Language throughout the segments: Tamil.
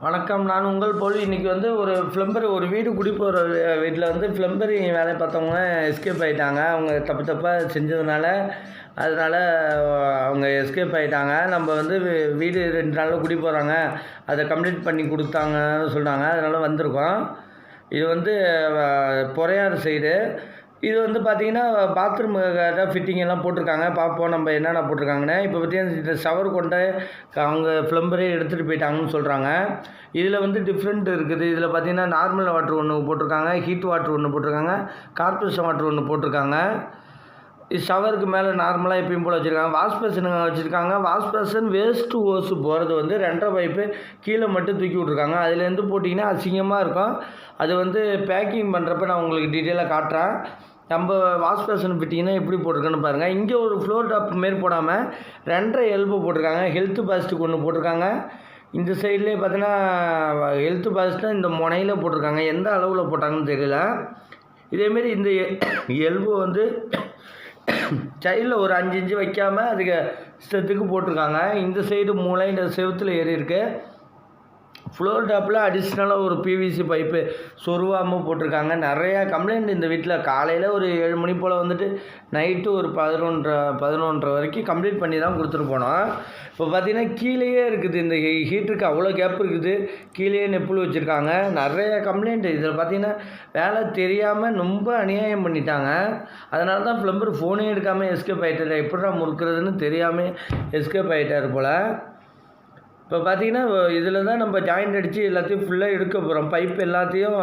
வணக்கம். நான் உங்கள் போல். இன்றைக்கி வந்து ஒரு ஃப்ளம்பர் ஒரு வீடு குடி போகிற வீட்டில் வந்து ஃப்ளம்பரிங் வேலை பார்த்தவங்க எஸ்கேப் ஆகிட்டாங்க அவங்க தப்பு தப்பாக செஞ்சதுனால அதனால் அவங்க எஸ்கேப் ஆகிட்டாங்க நம்ம வந்து வீ- வீடு ரெண்டு நாளில் குடி போகிறாங்க அதை கம்ப்ளீட் பண்ணி கொடுத்தாங்கன்னு சொன்னாங்க அதனால் வந்திருக்கோம். இது வந்து பொறையாறு சைடு. இது வந்து பார்த்தீங்கன்னா பாத்ரூம் ஃபிட்டிங் எல்லாம் போட்டிருக்காங்க. பார்ப்போம் நம்ம என்னென்ன போட்டிருக்காங்கன்னு. இப்போ பார்த்தீங்கன்னா இந்த ஷவர் கொண்ட அவங்க ப்ளம்பரே எடுத்துகிட்டு போயிட்டாங்கன்னு சொல்கிறாங்க இதில் வந்து டிஃப்ரெண்ட் இருக்குது. இதில் பார்த்தீங்கன்னா நார்மல் வாட்ரு ஒன்று போட்டிருக்காங்க ஹீட் வாட்டர் ஒன்று போட்டிருக்காங்க கார்பரேஷன் வாட்டர் ஒன்று போட்டிருக்காங்க. ஷவருக்கு மேலே நார்மலாக எப்பயும் போல் வச்சுருக்காங்க. வாஷ் பேஷனுங்க வச்சுருக்காங்க. வாஷ் பேஷன் வேஸ்ட் ஓஸு போகிறது வந்து ரெண்டரை பைப்பு கீழே மட்டும் தூக்கி விட்ருக்காங்க அதுலேருந்து போட்டிங்கன்னா அசிங்கமாக இருக்கும். அது வந்து பேக்கிங் பண்ணுறப்ப நான் உங்களுக்கு டீட்டெயிலாக காட்டுறேன். நம்ம வாஷ் பேஷன் எப்படி போட்டிருக்கேன்னு பாருங்கள் இங்கே ஒரு ஃப்ளோர் டாப் மாரி போடாமல் ரெண்டரை எல்போ போட்டிருக்காங்க. ஹெல்த் பாசிட்டிவ் ஒன்று போட்டிருக்காங்க. இந்த சைட்லேயே பார்த்தீங்கன்னா ஹெல்த் பாசிட்டிவ் இந்த முனையில் போட்டிருக்காங்க. எந்த அளவில் போட்டாங்கன்னு தெரியல. இதேமாரி இந்த e- எல்போ வந்து சைடில் ஒரு அஞ்சு இன்ச்சு வைக்காமல் அதுக்கு செத்துக்கு போட்டிருக்காங்க. இந்த சைடு மூளை இந்த செவத்தில் ஏறி இருக்கு. ஃப்ளோர் டாப்பில் அடிஷ்னலாக ஒரு பிவிசி பைப்பு சொருவாமல் போட்டிருக்காங்க. நிறையா கம்ப்ளைண்ட் இந்த வீட்டில் காலையில் ஒரு ஏழு மணி போல் வந்துட்டு நைட்டு ஒரு பதினொன்றரை பதினொன்றரை வரைக்கும் கம்ப்ளீட் பண்ணி தான் கொடுத்துட்டு போனோம். இப்போ பார்த்தீங்கன்னா கீழேயே இருக்குது. இந்த ஹீட்டருக்கு அவ்வளோ கேப் இருக்குது. கீழேயே நெப்புள் வச்சுருக்காங்க. நிறைய கம்ப்ளைண்ட் இதில் பார்த்தீங்கன்னா வேலை தெரியாமல் ரொம்ப அநியாயம் பண்ணிட்டாங்க. அதனால தான் ப்ளம்பர் ஃபோனே எடுக்காமல் எஸ்கேப் ஆகிட்டார் எப்படிடா முறுக்கிறதுன்னு தெரியாமல் எஸ்கேப் ஆகிட்டார் போல். இப்போ பார்த்தீங்கன்னா இதில் தான் நம்ம ஜாயிண்ட் அடித்து எல்லாத்தையும் ஃபுல்லாக எடுக்க போகிறோம் பைப் எல்லாத்தையும்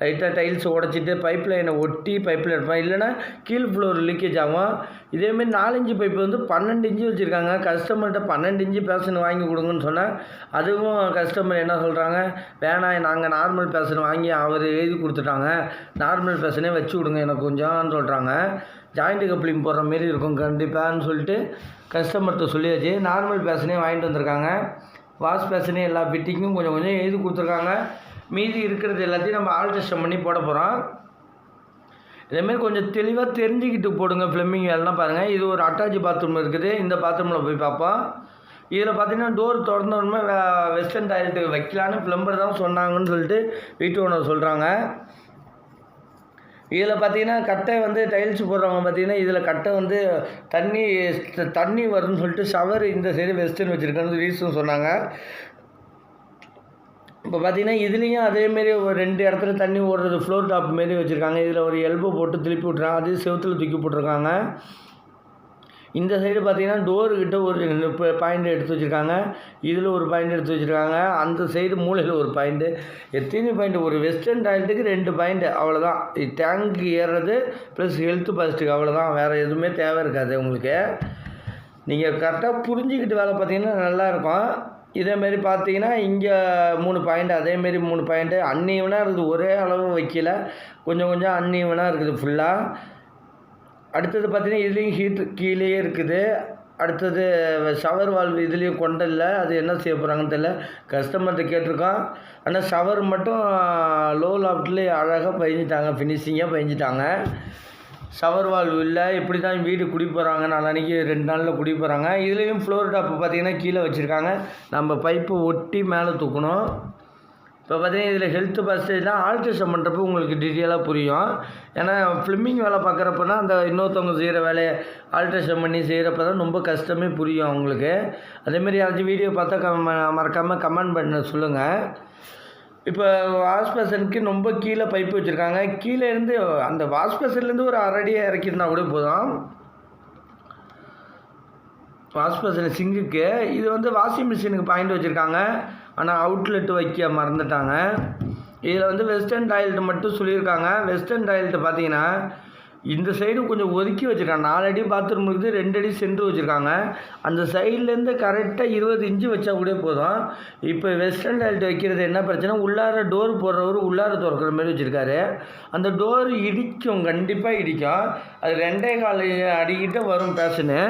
லைட்டாக டைல்ஸ் உடச்சிட்டு பைப் லைனை ஒட்டி பைப்பில் எடுப்போம். இல்லைன்னா கீழ் ஃப்ளோர் லீக்கேஜ் ஆகும். இதேமாரி நாலஞ்சு பைப்பு வந்து பன்னெண்டு இன்ச்சு வச்சுருக்காங்க. கஸ்டமர்கிட்ட பன்னெண்டு இன்ச்சு பேசன் வாங்கி கொடுங்கன்னு சொன்னால் அதுவும் கஸ்டமர் என்ன சொல்கிறாங்க வேணாம் நாங்கள் நார்மல் பேசன் வாங்கி அவர் எழுதி கொடுத்துட்டாங்க. நார்மல் பேசனே வச்சு விடுங்க எனக்கு கொஞ்சம்னு சொல்கிறாங்க ஜாயிண்ட் கப்ளிங் போடுற மாரி இருக்கும் கண்டிப்பாகன்னு சொல்லிட்டு கஸ்டமர்கிட்ட சொல்லியாச்சு. நார்மல் பேசனே வாங்கிட்டு வந்திருக்காங்க. வாஷ் பேசனே எல்லா ஃபிட்டிங்கும் கொஞ்சம் கொஞ்சம் எழுதி கொடுத்துருக்காங்க. மீதி இருக்கிறது எல்லாத்தையும் நம்ம ஆல்ட்ரேஷன் பண்ணி போட போகிறோம் இதேமாரி கொஞ்சம் தெளிவாக தெரிஞ்சுக்கிட்டு போடுங்க ஃப்ளம்மிங் வேலைலாம் பாருங்கள் இது ஒரு அட்டாச் பாத்ரூம் இருக்குது. இந்த பாத்ரூமில் போய் பார்ப்போம். இதில் பார்த்தீங்கன்னா டோர் திறந்தோடனே வெஸ்டர்ன் டாய்லெட்டு வைக்கலான்னு ப்ளம்பர் தான் சொன்னாங்கன்னு சொல்லிட்டு வீட்டு ஓனர் சொல்கிறாங்க இதில் பார்த்தீங்கன்னா கட்டை வந்து டைல்ஸ் போடுறவங்க பார்த்தீங்கன்னா இதில் கட்டை வந்து தண்ணி தண்ணி வரும்னு சொல்லிட்டு ஷவர் இந்த சைடு வெஸ்டர்ன் வச்சுருக்கேன்னு ரீசன் சொன்னாங்க. இப்போ பார்த்தீங்கன்னா இதுலேயும் அதேமாரி ஒரு ரெண்டு இடத்துல தண்ணி ஓடுறது ஃப்ளோர் டாப் மாரி வச்சுருக்காங்க. இதில் ஒரு எல்போ போட்டு திருப்பி விட்றாங்க அது செவத்தில் தூக்கி போட்டிருக்காங்க. இந்த சைடு பார்த்தீங்கன்னா டோரு கிட்ட ஒரு பாயிண்ட் எடுத்து வச்சுருக்காங்க. இதில் ஒரு பாயிண்ட் எடுத்து வச்சுருக்காங்க. அந்த சைடு மூலையில் ஒரு பாயிண்ட்டு எத்தனை பாயிண்ட் ஒரு வெஸ்டர்ன் டாய்லெட்டுக்கு ரெண்டு பாயிண்ட்டு அவ்வளோதான் டேங்க் ஏறுறது ப்ளஸ் ஹெல்த் பாசிட்டிவ் அவ்வளோதான் வேறு எதுவுமே தேவை இருக்காது உங்களுக்கு. நீங்கள் கரெக்டாக புரிஞ்சுக்கிட்டு வேலை பார்த்தீங்கன்னா நல்லாயிருக்கும் இதேமாரி பார்த்தீங்கன்னா இங்கே மூணு பாயிண்ட் அதேமாரி மூணு பாயிண்ட்டு அன்னீவனாக இருக்குது ஒரே அளவு வைக்கல. கொஞ்சம் கொஞ்சம் அன்னீவனாக இருக்குது ஃபுல்லாக அடுத்தது பார்த்தீங்கன்னா இதுலேயும் ஹீட்ரு கீழேயே இருக்குது. அடுத்தது ஷவர் வால்வு இதுலேயும் கொண்டல அது என்ன செய்ய போகிறாங்கன்னு தெரியல. கஸ்டமர்கிட்ட கேட்டிருக்கோம் ஆனால் ஷவர் மட்டும் லோ லாஃப்ட்லேயே அழகாக பயஞ்சிட்டாங்க ஃபினிஷிங்காக பயஞ்சிட்டாங்க ஷவர் வால்வு இல்லை. இப்படி தான் வீடு குடி போகிறாங்க நாளான்னைக்கு ரெண்டு நாளில் குடி போகிறாங்க இதுலேயும் ஃப்ளோர் டாப்பு பார்த்தீங்கன்னா கீழே வச்சுருக்காங்க. நம்ம பைப்பு ஒட்டி மேலே தூக்கணும். இப்போ பார்த்தீங்கன்னா இதில் ஹெல்த் பர்சேஜ்லாம் ஆல்ட்ரேஷன் பண்ணுறப்ப உங்களுக்கு டீட்டெயிலாக புரியும். ஏன்னா ஃபிலிமிங் வேலை பார்க்குறப்பனா அந்த இன்னொருத்தவங்க செய்கிற வேலையை ஆல்ட்ரேஷன் பண்ணி செய்கிறப்ப தான் ரொம்ப கஷ்டமே புரியும் அவங்களுக்கு. அதேமாரி யாராச்சும் வீடியோ பார்த்தா கம் மறக்காமல் கமெண்ட் பண்ண சொல்லுங்கள் இப்போ வாஷ்பேஷனுக்கு ரொம்ப கீழே பைப்பு வச்சுருக்காங்க. கீழே இருந்து அந்த வாஷ்பேஷன்லேருந்து ஒரு அரை அடியை இறக்கியிருந்தா கூட போதும். வாஷ்பேஷன் சிங்குக்கு இது வந்து வாஷிங் மிஷினுக்கு பாயிண்ட் வச்சுருக்காங்க. ஆனால் அவுட்லெட் வைக்க மறந்துட்டாங்க. இதில் வந்து வெஸ்டர்ன் டாய்லெட் மட்டும் சொல்லியிருக்காங்க. வெஸ்டர்ன் டாய்லெட் பார்த்தீங்கன்னா இந்த சைடு கொஞ்சம் ஒதுக்கி வச்சுருக்காங்க. நாலு அடி பாத்ரூம் இருக்குது ரெண்டு அடி சென்று வச்சுருக்காங்க. அந்த சைட்லேருந்து கரெக்டாக இருபது இன்ச்சு வச்சா கூட போதும். இப்போ வெஸ்டர்ன் டாய்லெட் வைக்கிறது என்ன பிரச்சனை? உள்ளார டோர் போடுறவர் உள்ளார திறக்கிற மாதிரி வச்சுருக்காரு. அந்த டோர் இடிக்கும் கண்டிப்பாக இடிக்கும். அது ரெண்டே கால அடிக்கிட்ட வரும் பேஷனு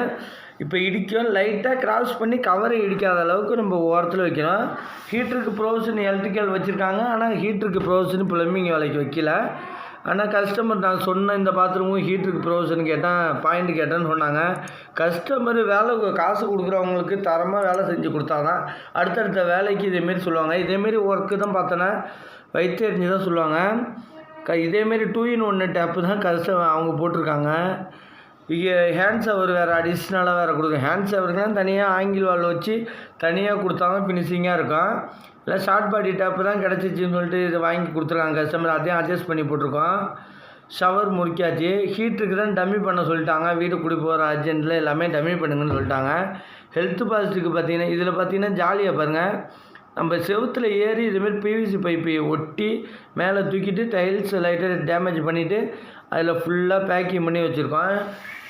இப்போ இடிக்கும் லைட்டாக கிராஸ் பண்ணி கவரை இடிக்காத அளவுக்கு நம்ம ஓரத்தில் வைக்கணும். ஹீட்டருக்கு ப்ரோஷன் எலக்ட்ரிக்கல் வச்சுருக்காங்க. ஆனால் ஹீட்டருக்கு ப்ரோஷன் ப்ளம்பிங் வேலைக்கு வைக்கல. ஆனால் கஸ்டமர் நான் சொன்ன இந்த பாத்ரூமும் ஹீட்டருக்கு ப்ரொவிஷன் கேட்டேன் பாயிண்ட் கேட்டேன்னு சொன்னாங்க. கஸ்டமர் வேலை காசு கொடுக்குறவங்களுக்கு தரமாக வேலை செஞ்சு கொடுத்தாதான் அடுத்தடுத்த வேலைக்கு இதேமாரி சொல்லுவாங்க. இதேமாரி ஒர்க்கு தான் பார்த்தோன்னா வைத்தறிஞ்சு தான் சொல்லுவாங்க. க இதேமாரி டூ இன் ஒன்று டேப்பு தான் கஸ்டமர் அவங்க போட்டிருக்காங்க. இங்கே ஹேண்ட் ஷவர் வேறு அடிஷ்னலாக வேறு கொடுக்கும் ஹேண்ட் ஷவருக்குலாம் தனியாக ஆங்கில் வால் வச்சு தனியாக கொடுத்தாங்க ஃபினிஷிங்காக இருக்கும். இல்லை ஷார்ட் பாடி டேப்பு தான் கிடச்சிச்சின்னு சொல்லிட்டு இதை வாங்கி கொடுத்துருக்காங்க கஸ்டமர் அதையும் அட்ஜஸ்ட் பண்ணி போட்டிருக்கோம். ஷவர் முறிக்காச்சு. ஹீட்டருக்கு தான் டம்மி பண்ண சொல்லிட்டாங்க. வீடு குடி போகிற அர்ஜென்ட்டில் எல்லாமே டம்மி பண்ணுங்கன்னு சொல்லிட்டாங்க. ஹெல்த் பாசிட்டிவ்க்கு பார்த்தீங்கன்னா இதில் பார்த்தீங்கன்னா ஜாலியாக பாருங்கள் நம்ம செவுத்தில் ஏறி இதுமாரி பிவிசி பைப்பை ஒட்டி மேலே தூக்கிட்டு டைல்ஸ் லைட்டாக டேமேஜ் பண்ணிவிட்டு அதில் ஃபுல்லாக பேக்கிங் பண்ணி வச்சுருக்கோம்.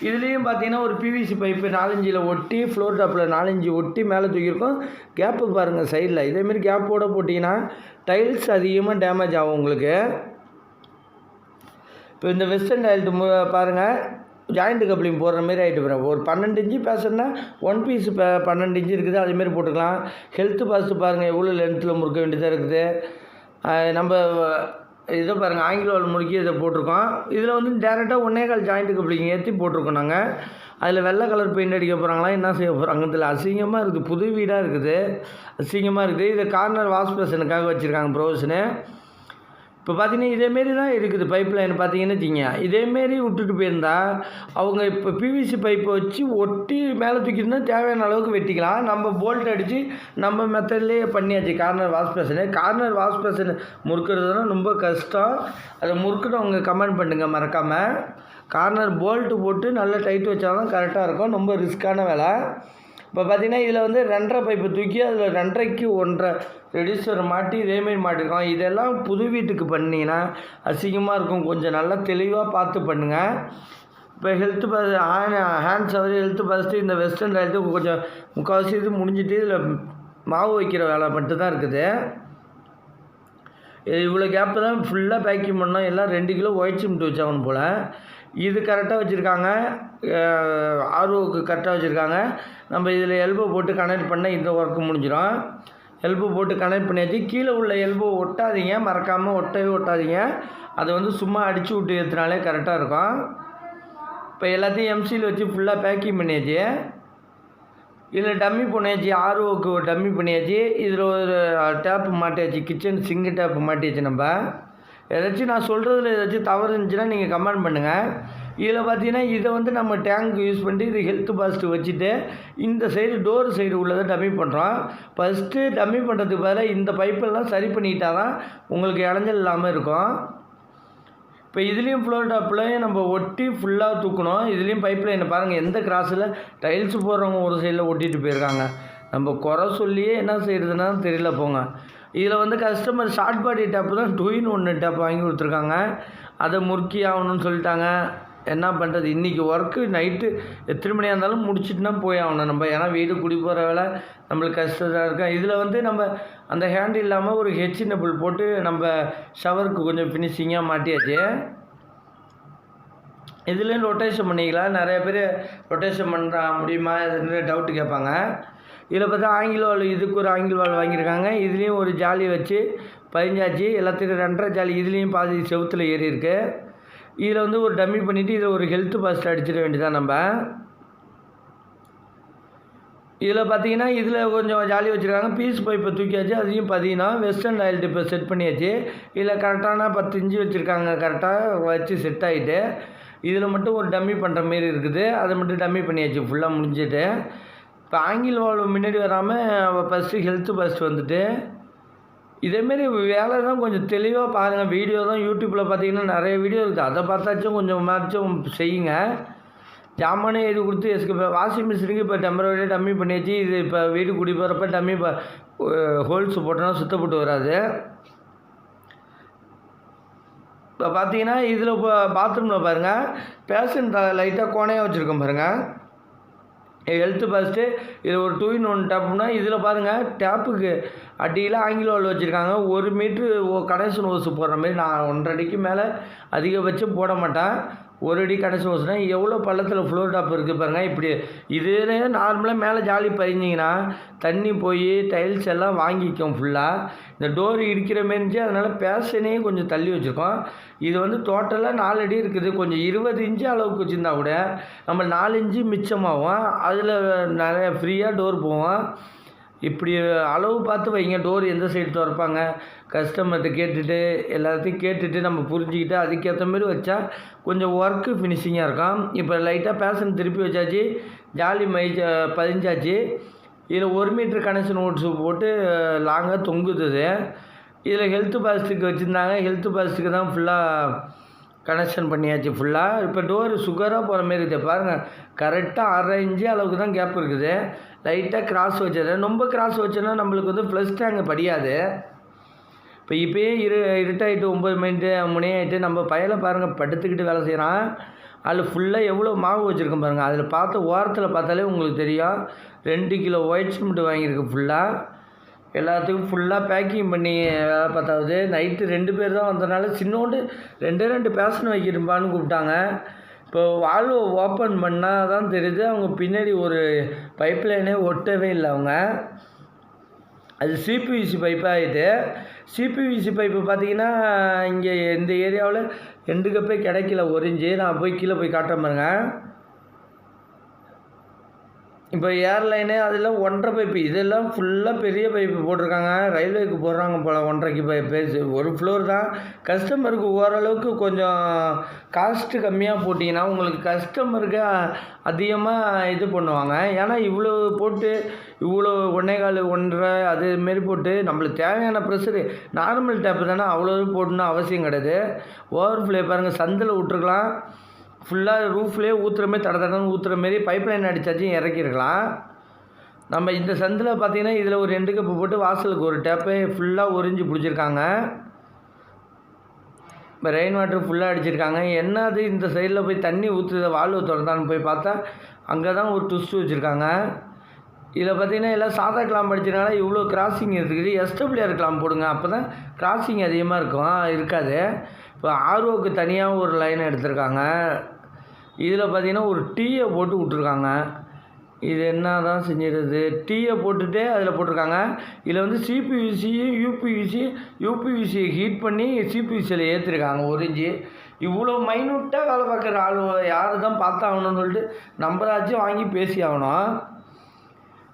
இதுலேயும் பார்த்தீங்கன்னா ஒரு பிவிசி பைப்பு நாலஞ்சில் ஒட்டி ஃப்ளோர் டாப்பில் நாலஞ்சு ஒட்டி மேலே தூக்கியிருக்கோம். கேப்பு பாருங்கள் சைடில் இதேமாரி கேப்போட போட்டிங்கன்னா டைல்ஸ் அதிகமாக டேமேஜ் ஆகும் உங்களுக்கு. இப்போ இந்த வெஸ்டர்ன் டைல்ட்டு மு பாருங்கள் ஜாயிண்ட் கப்ளிங் போடுற மாதிரி ஆகிட்டு போகிறேன் ஒரு பன்னெண்டு இன்ச்சு பேசுனா ஒன் பீஸ் இப்போ பன்னெண்டு இன்ச்சு இருக்குது. அதேமாரி போட்டுக்கலாம். ஹெல்த்து பாஸ்ட்டு பாருங்கள் எவ்வளோ லென்த்தில் முறுக்க வேண்டியதாக இருக்குது. நம்ம இதை பாருங்கள் ஆங்கில வால் முறுக்கி இதை போட்டிருக்கோம். இதில் வந்து டேரெக்டாக ஒன்றே கால் ஜாயிண்ட்டுக்கு அப்படிங்க ஏற்றி போட்டிருக்கோம் நாங்கள் அதில் வெள்ளை கலர் பெயிண்ட் அடிக்க போகிறாங்களா என்ன செய்ய போகிறாங்க இதில் அசிங்கமாக இருக்குது புது வீடாக இருக்குது. அசிங்கமாக இருக்குது. இது கார்னர் வாஷ் பேஷனுக்காக வச்சுருக்காங்க ப்ரொவிஷனு இப்போ பார்த்தீங்கன்னா இதேமாரி தான் இருக்குது பைப் லைன் பார்த்தீங்கன்னு வச்சிங்க இதேமாரி விட்டுட்டு போயிருந்தா அவங்க இப்போ பிவிசி பைப்பை வச்சு ஒட்டி மேலே தூக்கியிருந்தா தேவையான அளவுக்கு வெட்டிக்கலாம். நம்ம போல்ட் அடித்து நம்ம மெத்தட்லேயே பண்ணியாச்சு corner wash basin corner wash fashion முறுக்கிறதுனா ரொம்ப கஷ்டம். அதை முறுக்கினவங்க கமெண்ட் பண்ணுங்கள் மறக்காமல் கார்னர் போல்ட்டு போட்டு நல்லா டைட் வச்சாலும் கரெக்டாக இருக்கும். ரொம்ப ரிஸ்க்கான வேலை. இப்போ பார்த்தீங்கன்னா இதில் வந்து ரெண்டரை பைப்பு தூக்கி அதில் ரெண்டரைக்கு ஒன்றரை ரெடியூசர் மாட்டி இதேமாரி மாட்டிருக்கோம். இதெல்லாம் புது வீட்டுக்கு பண்ணிங்கன்னா அசிங்கமாக இருக்கும். கொஞ்சம் நல்லா தெளிவாக பார்த்து பண்ணுங்கள் இப்போ ஹெல்த்து பஸ் ஹேண்ட் சவரி ஹெல்த்து பஸ்ட்டு இந்த வெஸ்டர்ன் லைட்டு கொஞ்சம் முக்கால்வாசி இது முடிஞ்சிட்டு இதில் மாவு வைக்கிற வேலை மட்டும் தான் இருக்குது இவ்வளோ கேப்பு தான் ஃபுல்லாக பேக்கிங் பண்ணோம். எல்லாம் ரெண்டு கிலோ ஒயிட் சிமெண்ட் வச்சாகணும் போல். இது கரெக்டாக வச்சுருக்காங்க. ஆர்ஓக்கு கரெக்டாக வச்சுருக்காங்க. நம்ம இதில் எல்போ போட்டு கனெக்ட் பண்ணால் இந்த ஒர்க்கு முடிஞ்சிடும் எல்போ போட்டு கனெக்ட் பண்ணியாச்சு. கீழே உள்ள எல்போ ஒட்டாதீங்க. மறக்காமல் ஒட்டவே ஒட்டாதீங்க. அதை வந்து சும்மா அடித்து விட்டு ஏற்றினாலே கரெக்டாக இருக்கும். இப்போ எல்லாத்தையும் எம்சியில் வச்சு ஃபுல்லாக பேக்கிங் பண்ணியாச்சு. இதில் டம்மி பண்ணியாச்சு. ஆர்ஓக்கு ஒரு டம்மி பண்ணியாச்சு. இதில் ஒரு டேப்பு மாட்டியாச்சு. கிச்சன் சிங்கு டேப்பு மாட்டியாச்சு நம்ம. ஏதாச்சும் நான் சொல்கிறதுல ஏதாச்சும் தவறு இருந்துச்சுன்னா நீங்கள் கமெண்ட் பண்ணுங்கள் இதில் பார்த்தீங்கன்னா இதை வந்து நம்ம டேங்க் யூஸ் பண்ணி இது ஹெல்த் பாஸ்ட்டு வச்சுட்டு இந்த சைடு டோர் சைடு உள்ளதை டம்மி பண்ணுறோம் ஃபஸ்ட்டு டம்மி பண்ணுறதுக்கு பதிலாக இந்த பைப்பெல்லாம் சரி பண்ணிட்டா தான் உங்களுக்கு இடைஞ்சல் இல்லாமல் இருக்கும். இப்போ இதுலேயும் ஃப்ளோர் டாப்லையும் நம்ம ஒட்டி ஃபுல்லாக தூக்கணும். இதுலேயும் பைப் லைனை பாருங்கள் எந்த கிராஸில் டைல்ஸ் போடுறவங்க ஒரு சைடில் ஒட்டிட்டு போயிருக்காங்க. நம்ம குறை சொல்லியே என்ன செய்கிறதுனா தெரியல போங்க. இதில் வந்து கஸ்டமர் ஷார்ட் பாடி டேப்பு தான் டூயின் ஒன்று டேப் வாங்கி கொடுத்துருக்காங்க. அதை முறுக்கி ஆகணும்னு சொல்லிட்டாங்க. என்ன பண்ணுறது இன்றைக்கி ஒர்க்கு நைட்டு எத்தனை மணியாக இருந்தாலும் முடிச்சிட்டுனா போய் ஆகணும் நம்ம. ஏன்னா வீடு குடி போகிற வேலை நம்மளுக்கு கஷ்டமாக இருக்கும். இதில் வந்து நம்ம அந்த ஹேண்ட் இல்லாமல் ஒரு ஹெச் நெபிள் போட்டு நம்ம ஷவருக்கு கொஞ்சம் ஃபினிஷிங்காக மாட்டியாச்சு. இதுலேயும் ரொட்டேஷன் பண்ணிக்கலாம். நிறைய பேர் ரொட்டேஷன் பண்ணுறா முடியுமா? இதுன்னு டவுட்டு கேட்பாங்க. இதில் பார்த்தா ஆங்கில வாழ் இதுக்கு ஒரு ஆங்கில வாழ் வாங்கியிருக்காங்க. இதுலேயும் ஒரு ஜாலி வச்சு பதிஞ்சாச்சு. எல்லாத்துக்கும் ரெண்டரை ஜாலி. இதுலேயும் பாதி செவுத்தில் ஏறி இருக்கு. இதில் வந்து ஒரு டம்மி பண்ணிவிட்டு இதில் ஒரு ஹெல்த் பாஸ்ட் அடிச்சிட வேண்டியதான் நம்ம. இதில் பார்த்தீங்கன்னா இதில் கொஞ்சம் ஜாலி வச்சுருக்காங்க. பீஸ் பைப்பை தூக்கியாச்சு. அதையும் பார்த்தீங்கன்னா வெஸ்டர்ன் ஆயில் இப்போ செட் பண்ணியாச்சு. இதில் கரெக்டான பத்து இஞ்சி வச்சுருக்காங்க. கரெக்டாக வச்சு செட் ஆகிட்டு இதில் மட்டும் ஒரு டம்மி பண்ணுற மாரி இருக்குது. அதை மட்டும் டம்மி பண்ணியாச்சு. ஃபுல்லாக முடிஞ்சிட்டு. இப்போ ஆங்கில வாழ்வு முன்னாடி வராமல் ஃபஸ்ட்டு ஹெல்த்து ஃபஸ்ட்டு வந்துட்டு இதேமாரி வேலை தான் கொஞ்சம் தெளிவாக பாருங்கள் வீடியோ தான் யூடியூப்பில் பார்த்தீங்கன்னா நிறைய வீடியோ இருக்குது அதை பார்த்தாச்சும் கொஞ்சம் மாச்சும் செய்யுங்க. ஜாமானே இது கொடுத்து எஸ்க்கு இப்போ வாஷிங் மிஷினுக்கு இப்போ டெம்பரவரியாக டம்மி பண்ணியாச்சு. இது இப்போ வீடு குடி போகிறப்ப டம்மி ஹோல்ஸ் போட்டோன்னா சுத்தப்பட்டு வராது. இப்போ பார்த்தீங்கன்னா இதில் இப்போ பாத்ரூமில் பாருங்கள் பேஷன் லைட்டாக கோணையாக வச்சுருக்கோம் பாருங்கள் ஹெல்த்து ஃபஸ்ட்டு இது ஒரு டூ இன் ஒன் டேப்னா இதில் பாருங்கள் டேப்புக்கு அடியில் ஆங்கில வால் வச்சுருக்காங்க. ஒரு மீட்ரு ஓ கனெக்ஷன் ஓசு போடுற மாதிரி நான் ஒன்றரை அடிக்கு மேலே அதிகபட்சம் போட மாட்டேன். ஒரு அடி கடைசி ஓசுனா எவ்வளோ பள்ளத்தில் ஃப்ளோர் டாப் இருக்குது பாருங்கள் இப்படி இதுலே நார்மலாக மேலே ஜாலி பதிஞ்சிங்கன்னா தண்ணி போய் டைல்ஸ் எல்லாம் வாங்கிக்கும் ஃபுல்லாக இந்த டோர் இடிக்கிற மாரி இருந்துச்சு அதனால் பேஷனே கொஞ்சம் தள்ளி வச்சுருக்கோம். இது வந்து டோட்டலாக நாலு அடி இருக்குது. கொஞ்சம் இருபது இன்ச்சு அளவுக்கு வச்சுருந்தா கூட நம்ம நாலு இன்ச்சு மிச்சமாகும். அதில் நிறைய ஃப்ரீயாக டோர் போவோம் இப்படி அளவு பார்த்து வைங்க. டோர் எந்த சைடு திறப்பாங்க? கஸ்டமர்கிட்ட கேட்டுட்டு எல்லாத்தையும் கேட்டுட்டு நம்ம புரிஞ்சுக்கிட்டு அதுக்கேற்ற மாதிரி வச்சா கொஞ்சம் ஒர்க்கு ஃபினிஷிங்காக இருக்கும். இப்போ லைட்டாக பேஷன் திருப்பி வச்சாச்சு. ஜாலி மை பதிஞ்சாச்சு. இதில் ஒரு மீட்ரு கனெக்ஷன் ஓட்ஸு போட்டு லாங்காக தொங்குது இதில் ஹெல்த் பாஸ்ட்டுக்கு வச்சுருந்தாங்க. ஹெல்த் பாஸ்ட்டுக்கு தான் ஃபுல்லாக கனெக்ஷன் பண்ணியாச்சு ஃபுல்லாக இப்போ டோர் சுகராக போகிற மாரி இருக்குது. பாருங்கள் கரெக்டாக அரை இன்ச்சு அளவுக்கு தான் கேப் இருக்குது. லைட்டாக கிராஸ் வச்சிடுறேன் ரொம்ப கிராஸ் வச்சோன்னா நம்மளுக்கு வந்து ப்ளஸ் டேங்க் படியாது. இப்போ இப்போயே இரு இருட்டாயிட்டு ஒம்பது மணிட்டு மணி ஆகிட்டு நம்ம பயலை பாருங்கள் படுத்துக்கிட்டு வேலை செய்கிறான் அதில் ஃபுல்லாக எவ்வளோ மாவு வச்சுருக்கோம் பாருங்கள் அதில் பார்த்த ஓரத்தில் பார்த்தாலே உங்களுக்கு தெரியும். ரெண்டு கிலோ ஒயிட் சிமெண்ட் வாங்கியிருக்கு ஃபுல்லாக எல்லாத்துக்கும் ஃபுல்லாக பேக்கிங் பண்ணி வேலை பார்த்தாவது. நைட்டு ரெண்டு பேர் தான் வந்தனால சின்னோண்டு ரெண்டே ரெண்டு பேஷன் வைக்கிறப்பான்னு கூப்பிட்டாங்க. இப்போ வால்வை ஓப்பன் பண்ணால் தான் தெரியுது. அவங்க பின்னாடி ஒரு பைப்லைனே ஒட்டவே இல்லை அவங்க. அது சிபிவிசி பைப்பாகிட்டு சிபிவிசி பைப்பு பார்த்தீங்கன்னா இங்கே இந்த ஏரியாவில் ரெண்டு கப்பே கிடைக்கல. ஒரிஞ்சு நான் போய் கீழே போய் காட்டுறேன் பாருங்கள் இப்போ ஏர்லைனு அதெல்லாம் ஒன்றரை பைப்பு இதெல்லாம் ஃபுல்லாக பெரிய பைப்பு போட்டிருக்காங்க. ரயில்வேக்கு போடுறாங்க போல் ஒன்றரைக்கு பைப்பு ஒரு ஃப்ளோர் தான். கஸ்டமருக்கு ஓரளவுக்கு கொஞ்சம் காஸ்ட்டு கம்மியாக போட்டிங்கன்னா உங்களுக்கு கஸ்டமருக்கு அதிகமாக இது பண்ணுவாங்க. ஏன்னா இவ்வளோ போட்டு இவ்வளோ ஒன்றே கால் ஒன்றரை அதுமாரி போட்டு நம்மளுக்கு தேவையான ப்ரெஷரு நார்மல் டேப்பு தானே அவ்வளோ போடணும்னு அவசியம் கிடையாது. ஓவர் ஃப்ளே பாருங்கள் சந்தில் விட்ருக்கலாம் ஃபுல்லாக ரூஃப்லேயே ஊற்றுற மாதிரி தட தடன்னு ஊற்றுற மாரி பைப் லைன் அடித்தாச்சும் இறக்கிருக்கலாம். நம்ம இந்த சந்தில் பார்த்தீங்கன்னா இதில் ஒரு ரெண்டு கப்பு போட்டு வாசலுக்கு ஒரு டேப்பை ஃபுல்லாக உறிஞ்சி பிடிச்சிருக்காங்க. இப்போ ரெயின் வாட்டர் ஃபுல்லாக அடிச்சிருக்காங்க. என்ன அது? இந்த சைடில் போய் தண்ணி ஊற்றுத வாழ்வு திறந்தான்னு போய் பார்த்தா அங்கே தான் ஒரு ட்விஸ்ட்டு வச்சுருக்காங்க. இதில் பார்த்தீங்கன்னா எல்லாம் சாதா கிளாம் படிச்சதுனால இவ்வளோ கிராசிங் இருக்குது. எஸ்டபிள்யூஆர் கிளாம் போடுங்க. அப்போ தான் கிராசிங் அதிகமாக இருக்கும் இருக்காது. இப்போ ஆர்ஓக்கு தனியாக ஒரு லைன் எடுத்திருக்காங்க. இதில் பார்த்தீங்கன்னா ஒரு டீயை போட்டு விட்ருக்காங்க இது என்ன தான் செஞ்சிருது? டீயை போட்டுட்டு அதில் போட்டிருக்காங்க. இதில் வந்து சிபிவிசியும் யூபிவிசி யூபிவிசியை ஹீட் பண்ணி சிபிவிசியில் ஏற்றிருக்காங்க ஒரிஞ்சு. இவ்வளோ மைனூட்டாக வேலை பார்க்குற ஆள் யார் தான் பார்த்தாகணும்னு சொல்லிட்டு நம்பராச்சும் வாங்கி பேசி ஆகணும்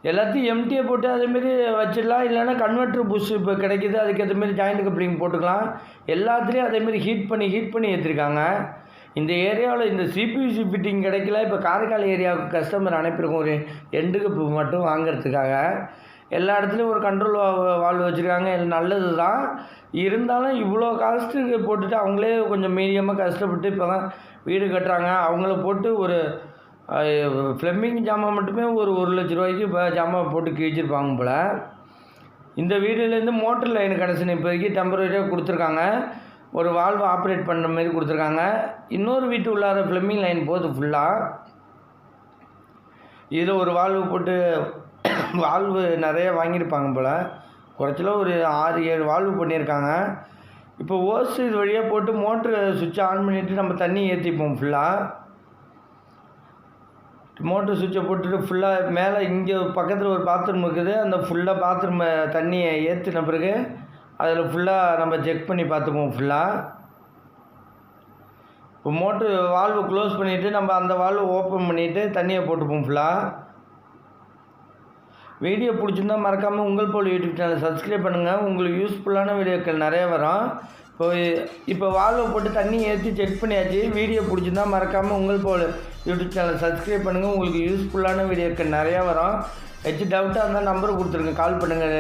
எல்லாத்தையும் எம்டியை போட்டு அதேமாரி வச்சிடலாம். இல்லைன்னா கன்வெர்ட்ரு புஷ் இப்போ கிடைக்கிது. அதுக்கேற்ற மாரி ஜாயிண்ட் கப்ளிங் போட்டுக்கலாம். எல்லாத்துலேயும் அதேமாரி ஹீட் பண்ணி ஹீட் பண்ணி ஏற்றிருக்காங்க. இந்த ஏரியாவில் இந்த சிபியூசி ஃபிட்டிங் கிடைக்கல. இப்போ காரைக்கால் ஏரியாவுக்கு கஸ்டமர் அனுப்பியிருக்கோம். ஒரு எண்டு கப்பு மட்டும் வாங்குறதுக்காக. எல்லா இடத்துலையும் ஒரு கண்ட்ரோல் வால்வ் வச்சுருக்காங்க. இது நல்லது தான் இருந்தாலும் இவ்வளோ காஸ்ட்டு போட்டுட்டு அவங்களே கொஞ்சம் மீடியமாக கஷ்டப்பட்டு இப்போ தான் வீடு கட்டுறாங்க. அவங்கள போட்டு ஒரு ஃப்ளம்பிங் ஜாமான் மட்டுமே ஒரு ஒரு லட்ச ரூபாய்க்கு இப்போ ஜாமான் போட்டு கிழிச்சிருப்பாங்க போல். இந்த வீடுலேருந்து மோட்டர் லைன் கனெக்ஷன் இப்போதைக்கு டெம்பரரியாக கொடுத்துருக்காங்க. ஒரு வால்வு ஆப்ரேட் பண்ணுற மாதிரி கொடுத்துருக்காங்க. இன்னொரு வீட்டு உள்ளார ஃப்ளம்மிங் லைன் போகுது ஃபுல்லாக இதில் ஒரு வால்வு போட்டு வால்வு நிறைய வாங்கியிருப்பாங்க போல். குறைச்சல ஒரு ஆறு ஏழு வால்வு பண்ணியிருக்காங்க. இப்போ ஓஸ் இது வழியாக போட்டு மோட்ரு சுவிட்ச் ஆன் பண்ணிவிட்டு நம்ம தண்ணி ஏற்றிப்போம் ஃபுல்லாக மோட்ரு சுவிட்சை போட்டுட்டு ஃபுல்லாக மேலே இங்கே பக்கத்தில் ஒரு பாத்ரூம் இருக்குது. அந்த ஃபுல்லாக பாத்ரூம் தண்ணியை ஏற்றின பிறகு அதில் ஃபுல்லாக நம்ம செக் பண்ணி பார்த்துப்போம் ஃபுல்லாக இப்போ மோட்ரு வால்வு க்ளோஸ் பண்ணிவிட்டு நம்ம அந்த வால்வு ஓப்பன் பண்ணிவிட்டு தண்ணியை போட்டுப்போம் ஃபுல்லாக வீடியோ பிடிச்சிருந்தா மறக்காமல் உங்கள் போல் யூடியூப் சேனல் சப்ஸ்கிரைப் பண்ணுங்கள் உங்களுக்கு யூஸ்ஃபுல்லான வீடியோக்கள் நிறைய வரும். இப்போ இப்போ வால்வை போட்டு தண்ணி ஏற்றி செக் பண்ணியாச்சு. வீடியோ பிடிச்சிருந்தா மறக்காமல் உங்கள் போல் யூடியூப் சேனல் சப்ஸ்கிரைப் பண்ணுங்கள் உங்களுக்கு யூஸ்ஃபுல்லான வீடியோக்கள் நிறையா வரும். ஏதாச்சும் டவுட்டாக இருந்தால் நம்பர் கொடுத்துருங்க. கால் பண்ணுங்கள்